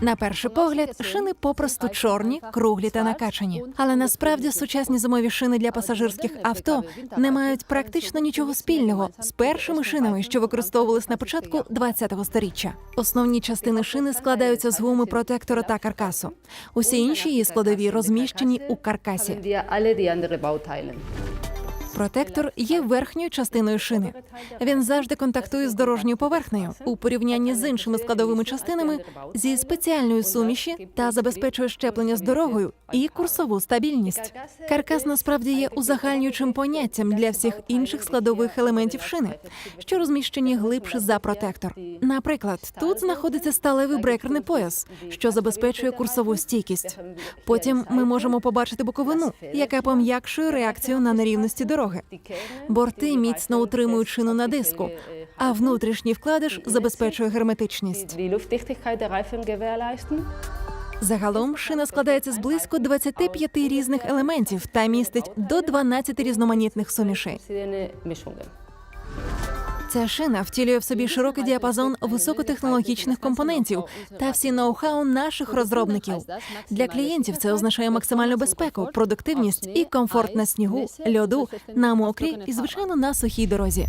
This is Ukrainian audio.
На перший погляд, шини попросту чорні, круглі та накачані. Але насправді сучасні зимові шини для пасажирських авто не мають практично нічого спільного з першими шинами, що використовувались на початку 20-го сторіччя. Основні частини шини складаються з гуми протектора та каркасу. Усі інші її складові розміщені у каркасі. Протектор є верхньою частиною шини. Він завжди контактує з дорожньою поверхнею у порівнянні з іншими складовими частинами зі спеціальної суміші та забезпечує щеплення з дорогою і курсову стабільність. Каркас насправді є узагальнюючим поняттям для всіх інших складових елементів шини, що розміщені глибше за протектор. Наприклад, тут знаходиться сталевий брекерний пояс, що забезпечує курсову стійкість. Потім ми можемо побачити боковину, яка пом'якшує реакцію на нерівності дороги. Борти міцно утримують шину на диску, а внутрішній вкладиш забезпечує герметичність. Загалом шина складається з близько 25 різних елементів та містить до 12 різноманітних сумішей. Ця шина втілює в собі широкий діапазон високотехнологічних компонентів та всі ноу-хау наших розробників. Для клієнтів це означає максимальну безпеку, продуктивність і комфорт на снігу, льоду, на мокрій і звичайно на сухій дорозі.